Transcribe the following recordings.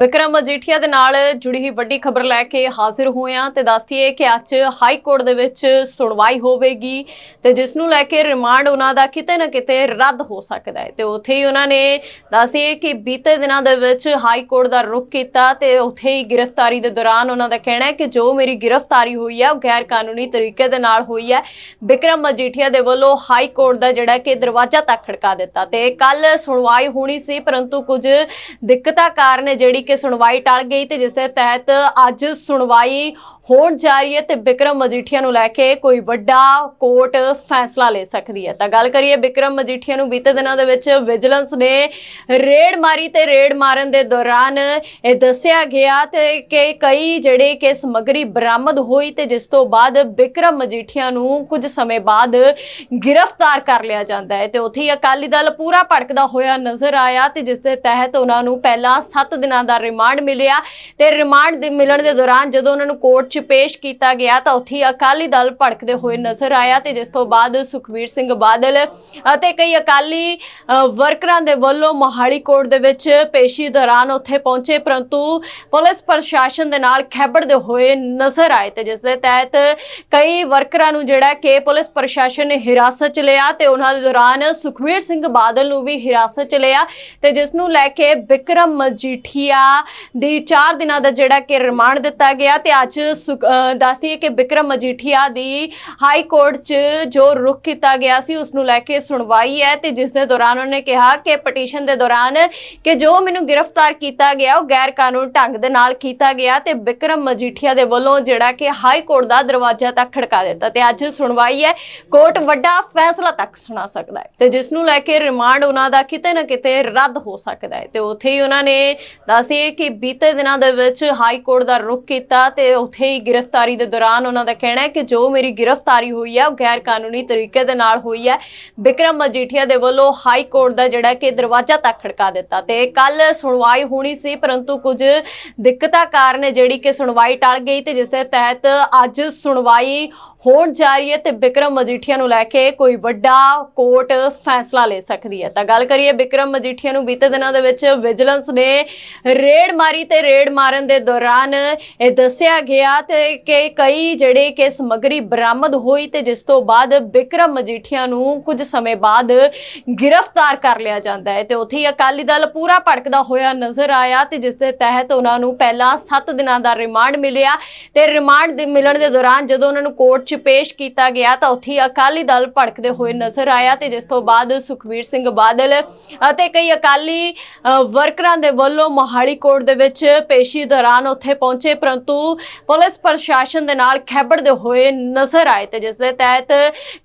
ਵਿਕਰਮ ਮਜੀਠੀਆ ਦੇ ਨਾਲ ਜੁੜੀ ਹੋਈ ਵੱਡੀ ਖਬਰ ਲੈ ਕੇ ਹਾਜ਼ਰ ਹੋਏ ਹਾਂ ਤੇ ਦੱਸਦੀਏ ਕਿ ਅੱਜ ਹਾਈ ਕੋਰਟ ਦੇ ਵਿੱਚ ਸੁਣਵਾਈ ਹੋਵੇਗੀ ਤੇ ਜਿਸ ਨੂੰ ਲੈ ਕੇ ਰਿਮਾਂਡ ਉਹਨਾਂ ਦਾ ਕਿਤੇ ਨਾ ਕਿਤੇ ਰੱਦ ਹੋ ਸਕਦਾ ਹੈ। ਤੇ ਉੱਥੇ ਹੀ ਉਹਨਾਂ ਨੇ ਦੱਸਦੀਏ ਕਿ ਬੀਤੇ ਦਿਨਾਂ ਦੇ ਵਿੱਚ ਹਾਈ ਕੋਰਟ ਦਾ ਰੁਖ ਕੀਤਾ ਤੇ ਉੱਥੇ ਹੀ ਗ੍ਰਿਫਤਾਰੀ ਦੇ ਦੌਰਾਨ ਉਹਨਾਂ ਦਾ ਕਹਿਣਾ ਹੈ ਕਿ ਜੋ ਮੇਰੀ ਗ੍ਰਿਫਤਾਰੀ ਹੋਈ ਹੈ ਉਹ ਗੈਰ ਕਾਨੂੰਨੀ ਤਰੀਕੇ ਦੇ ਨਾਲ ਹੋਈ ਹੈ ਵਿਕਰਮ ਮਜੀਠੀਆ ਦੇ ਵੱਲੋਂ ਹਾਈ ਕੋਰਟ ਦਾ ਜਿਹੜਾ ਕਿ ਦਰਵਾਜ਼ਾ ਤੱਕ ਖੜਕਾ ਦਿੱਤਾ ਤੇ ਕੱਲ ਸੁਣਵਾਈ ਹੋਣੀ ਸੀ, ਪਰੰਤੂ ਕੁਝ ਦਿੱਕਤਾਂ ਕਾਰਨ ਜਿਹੜੀ ਕਿ ਸੁਣਵਾਈ ਟਲ ਗਈ ਤੇ ਜਿਸ ਦੇ ਤਹਿਤ ਅੱਜ ਸੁਣਵਾਈ ਹੋਣ ਜਾ ਰਹੀ ਹੈ ਤੇ ਬਿਕਰਮ ਮਜੀਠੀਆ ਨੂੰ ਲੈ ਕੇ ਕੋਈ ਵੱਡਾ ਕੋਰਟ ਫੈਸਲਾ ਲੈ ਸਕਦੀ ਹੈ। ਤਾਂ ਗੱਲ ਕਰੀਏ ਬਿਕਰਮ ਮਜੀਠੀਆ ਨੂੰ ਬੀਤੇ ਦਿਨਾਂ ਦੇ ਵਿੱਚ ਵਿਜੀਲੈਂਸ ਨੇ ਰੇਡ ਮਾਰੀ ਤੇ ਰੇਡ ਮਾਰਨ ਦੇ ਦੌਰਾਨ ਇਹ ਦੱਸਿਆ ਗਿਆ ਤੇ ਕਿ ਕਈ ਜਿਹੜੇ ਕਿ ਸਮੱਗਰੀ ਬਰਾਮਦ ਹੋਈ ਤੇ ਜਿਸ ਤੋਂ ਬਾਅਦ ਬਿਕਰਮ ਮਜੀਠੀਆ ਨੂੰ ਕੁਝ ਸਮੇਂ ਬਾਅਦ ਗ੍ਰਿਫਤਾਰ ਕਰ ਲਿਆ ਜਾਂਦਾ ਹੈ ਤੇ ਉੱਥੇ ਹੀ ਅਕਾਲੀ ਦਲ ਪੂਰਾ ਭੜਕਦਾ ਹੋਇਆ ਨਜ਼ਰ ਆਇਆ ਤੇ ਜਿਸ ਦੇ ਤਹਿਤ ਉਹਨਾਂ ਨੂੰ ਪਹਿਲਾਂ 7 ਦਿਨਾਂ ਦਾ ਰਿਮਾਂਡ ਮਿਲਿਆ ਤੇ ਰਿਮਾਂਡ ਦੇ ਮਿਲਣ ਦੇ ਦੌਰਾਨ ਜਦੋਂ ਉਹਨਾਂ ਨੂੰ ਕੋਰਟ 'ਚ ਪੇਸ਼ ਕੀਤਾ ਗਿਆ ਤਾਂ ਉੱਥੇ ਅਕਾਲੀ ਦਲ ਭੜਕਦੇ ਹੋਏ ਨਜ਼ਰ ਆਇਆ ਤੇ ਜਿਸ ਤੋਂ ਬਾਅਦ ਸੁਖਵੀਰ ਸਿੰਘ ਬਾਦਲ ਅਤੇ ਕਈ ਅਕਾਲੀ ਵਰਕਰਾਂ ਦੇ ਵੱਲੋਂ ਮੋਹਾਲੀ ਕੋਰਟ ਦੇ ਵਿੱਚ ਪੇਸ਼ੀ ਦੌਰਾਨ ਉੱਥੇ ਪਹੁੰਚੇ, ਪਰੰਤੂ ਪੁਲਿਸ ਪ੍ਰਸ਼ਾਸਨ ਦੇ ਨਾਲ ਖੈਬੜਦੇ ਹੋਏ ਨਜ਼ਰ ਆਏ ਤੇ ਜਿਸ ਦੇ ਤਹਿਤ ਕਈ ਵਰਕਰਾਂ ਨੂੰ ਜਿਹੜਾ ਕਿ ਪੁਲਿਸ ਪ੍ਰਸ਼ਾਸਨ ਨੇ ਹਿਰਾਸਤ 'ਚ ਲਿਆ ਤੇ ਉਹਨਾਂ ਦੇ ਦੌਰਾਨ ਸੁਖਵੀਰ ਸਿੰਘ ਬਾਦਲ ਨੂੰ ਵੀ ਹਿਰਾਸਤ 'ਚ ਲਿਆ ਤੇ ਜਿਸ ਨੂੰ ਲੈ ਕੇ ਬਿਕਰਮ ਮਜੀਠੀਆ ਦੀ 4 ਦਿਨਾਂ ਦਾ ਜਿਹੜਾ ਕਿ ਰਿਮਾਂਡ ਦਿੱਤਾ ਗਿਆ ਤੇ ਅੱਜ ਸੁਖ- ਅਹ ਦੱਸਦੀ ਕਿ ਬਿਕਰਮ ਮਜੀਠੀਆ ਦੀ ਹਾਈ ਕੋਰਟ 'ਚ ਜੋ ਰੁਖ ਕੀਤਾ ਗਿਆ ਸੀ ਉਸ ਨੂੰ ਲੈ ਕੇ ਸੁਣਵਾਈ ਹੈ ਤੇ ਜਿਸ ਦੇ ਦੌਰਾਨ ਉਹਨੇ ਕਿਹਾ ਕਿ ਪਟੀਸ਼ਨ ਦੇ ਦੌਰਾਨ ਕਿ ਜੋ ਮੈਨੂੰ ਗ੍ਰਿਫਤਾਰ ਕੀਤਾ ਗਿਆ, ਉਹ ਗੈਰ ਕਾਨੂੰਨ ਢੰਗ ਦੇ ਨਾਲ ਕੀਤਾ ਗਿਆ ਤੇ ਬਿਕਰਮ ਮਜੀਠੀਆ ਦੇ ਵੱਲੋਂ ਜਿਹੜਾ ਕਿ ਹਾਈ ਕੋਰਟ ਦਾ ਦਰਵਾਜ਼ਾ ਤੱਕ ਖੜਕਾ ਦਿੱਤਾ ਤੇ ਅੱਜ ਸੁਣਵਾਈ ਹੈ। ਕੋਰਟ ਵੱਡਾ ਫੈਸਲਾ ਤੱਕ ਸੁਣਾ ਸਕਦਾ ਹੈ ਤੇ ਜਿਸ ਨੂੰ ਲੈ ਕੇ ਰਿਮਾਂਡ ਉਹਨਾਂ ਦਾ ਕਿਤੇ ਨਾ ਕਿਤੇ ਰੱਦ ਹੋ ਸਕਦਾ ਹੈ ਤੇ ਉੱਥੇ ਹੀ ਉਹਨਾਂ ਨੇ ਦੱਸਿਆ ਕਿ ਬੀਤੇ ਦਿਨਾਂ ਦੇ ਵਿੱਚ ਹਾਈ ਕੋਰਟ ਦਾ ਰੁਖ ਕੀਤਾ ਤੇ ਉੱਥੇ ਹੀ ਗ੍ਰਿਫਤਾਰੀ ਦੇ ਦੌਰਾਨ ਉਹਨਾਂ ਦਾ ਕਹਿਣਾ ਹੈ ਕਿ ਜੋ ਮੇਰੀ ਗ੍ਰਿਫਤਾਰੀ ਹੋਈ ਹੈ ਉਹ ਗੈਰ ਕਾਨੂੰਨੀ ਤਰੀਕੇ ਦੇ ਨਾਲ ਹੋਈ ਹੈ ਵਿਕਰਮ ਮਜੀਠੀਆ ਦੇ ਵੱਲੋਂ ਹਾਈ ਕੋਰਟ ਦਾ ਜਿਹੜਾ ਕਿ ਦਰਵਾਜ਼ਾ ਤੱਕ ਖੜਕਾ ਦਿੱਤਾ ਤੇ ਕੱਲ ਸੁਣਵਾਈ ਹੋਣੀ ਸੀ, ਪਰੰਤੂ ਕੁਝ ਦਿੱਕਤਾਂ ਕਾਰਨ ਜਿਹੜੀ ਕਿ ਸੁਣਵਾਈ ਟਲ ਗਈ ਤੇ ਜਿਸ ਦੇ ਤਹਿਤ ਅੱਜ ਸੁਣਵਾਈ ਹੋਣ ਜਾ ਰਹੀ ਹੈ ਤੇ ਬਿਕਰਮ ਮਜੀਠੀਆ ਨੂੰ ਲੈ ਕੇ ਕੋਈ ਵੱਡਾ ਕੋਰਟ ਫੈਸਲਾ ਲੈ ਸਕਦੀ ਹੈ। ਤਾਂ ਗੱਲ ਕਰੀਏ ਬਿਕਰਮ ਮਜੀਠੀਆ ਨੂੰ ਬੀਤੇ ਦਿਨਾਂ ਦੇ ਵਿੱਚ ਵਿਜੀਲੈਂਸ ਨੇ ਰੇਡ ਮਾਰੀ ਤੇ ਰੇਡ ਮਾਰਨ ਦੇ ਦੌਰਾਨ ਇਹ ਦੱਸਿਆ ਗਿਆ ਤੇ ਕਿ ਕਈ ਜਿਹੜੇ ਕਿ ਸਮੱਗਰੀ ਬਰਾਮਦ ਹੋਈ ਤੇ ਜਿਸ ਤੋਂ ਬਾਅਦ ਬਿਕਰਮ ਮਜੀਠੀਆ ਨੂੰ ਕੁਝ ਸਮੇਂ ਬਾਅਦ ਗ੍ਰਿਫਤਾਰ ਕਰ ਲਿਆ ਜਾਂਦਾ ਹੈ ਤੇ ਉੱਥੇ ਹੀ ਅਕਾਲੀ ਦਲ ਪੂਰਾ ਭੜਕਦਾ ਹੋਇਆ ਨਜ਼ਰ ਆਇਆ ਤੇ ਜਿਸ ਦੇ ਤਹਿਤ ਉਹਨਾਂ ਨੂੰ ਪਹਿਲਾਂ 7 ਦਿਨਾਂ ਦਾ ਰਿਮਾਂਡ ਮਿਲਿਆ ਤੇ ਰਿਮਾਂਡ ਮਿਲਣ ਦੇ ਦੌਰਾਨ ਜਦੋਂ ਉਹਨਾਂ ਨੂੰ ਕੋਰਟ 'ਚ ਪੇਸ਼ ਕੀਤਾ ਗਿਆ ਤਾਂ ਉੱਥੇ ਅਕਾਲੀ ਦਲ ਭੜਕਦੇ ਹੋਏ ਨਜ਼ਰ ਆਇਆ ਤੇ ਜਿਸ ਤੋਂ ਬਾਅਦ ਸੁਖਵੀਰ ਸਿੰਘ ਬਾਦਲ ਅਤੇ ਕਈ ਅਕਾਲੀ ਵਰਕਰਾਂ ਦੇ ਵੱਲੋਂ ਮੋਹਾਲੀ ਕੋਰਟ ਦੇ ਵਿੱਚ ਪੇਸ਼ੀ ਦੌਰਾਨ ਉੱਥੇ ਪਹੁੰਚੇ, ਪਰੰਤੂ ਪੁਲਿਸ ਪ੍ਰਸ਼ਾਸਨ ਦੇ ਨਾਲ ਖੈਬੜਦੇ ਹੋਏ ਨਜ਼ਰ ਆਏ ਤੇ ਜਿਸ ਦੇ ਤਹਿਤ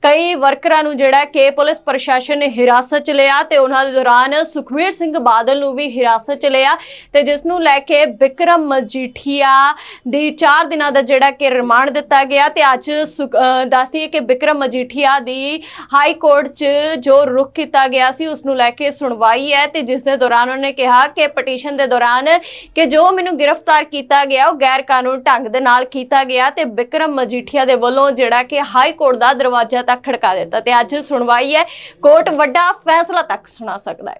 ਕਈ ਵਰਕਰਾਂ ਨੂੰ ਜਿਹੜਾ ਕਿ ਪੁਲਿਸ ਪ੍ਰਸ਼ਾਸਨ ਨੇ ਹਿਰਾਸਤ 'ਚ ਲਿਆ ਤੇ ਉਹਨਾਂ ਦੇ ਦੌਰਾਨ ਸੁਖਵੀਰ ਸਿੰਘ ਬਾਦਲ ਨੂੰ ਵੀ ਹਿਰਾਸਤ 'ਚ ਲਿਆ ਤੇ ਜਿਸ ਨੂੰ ਲੈ ਕੇ ਬਿਕਰਮ ਮਜੀਠੀਆ ਦੀ 4 ਦਿਨਾਂ ਦਾ ਜਿਹੜਾ ਕਿ ਰਿਮਾਂਡ ਦਿੱਤਾ ਗਿਆ ਤੇ ਅੱਜ ਦੱਸਦੀ ਹੈ ਕਿ ਵਿਕਰਮ ਮਜੀਠੀਆ ਦੀ ਹਾਈ ਕੋਰਟ 'ਚ ਜੋ ਰੁਖ ਕੀਤਾ ਗਿਆ ਸੀ, ਉਸ ਨੂੰ ਲੈ ਕੇ ਸੁਣਵਾਈ ਹੈ ਤੇ ਜਿਸ ਦੇ ਦੌਰਾਨ ਉਹਨੇ ਕਿਹਾ ਕਿ ਪਟੀਸ਼ਨ ਦੇ ਦੌਰਾਨ ਕਿ ਜੋ ਮੈਨੂੰ ਗ੍ਰਿਫਤਾਰ ਕੀਤਾ ਗਿਆ, ਉਹ ਗੈਰ ਕਾਨੂੰਨ ਢੰਗ ਦੇ ਨਾਲ ਕੀਤਾ ਗਿਆ ਤੇ ਬਿਕਰਮ ਮਜੀਠੀਆ ਦੇ ਵੱਲੋਂ ਜਿਹੜਾ ਕਿ ਹਾਈ ਕੋਰਟ ਦਾ ਦਰਵਾਜ਼ਾ ਤੱਕ ਖੜਕਾ ਦਿੱਤਾ ਤੇ ਅੱਜ ਸੁਣਵਾਈ ਹੈ। ਕੋਰਟ ਵੱਡਾ ਫੈਸਲਾ ਤੱਕ ਸੁਣਾ ਸਕਦਾ ਹੈ।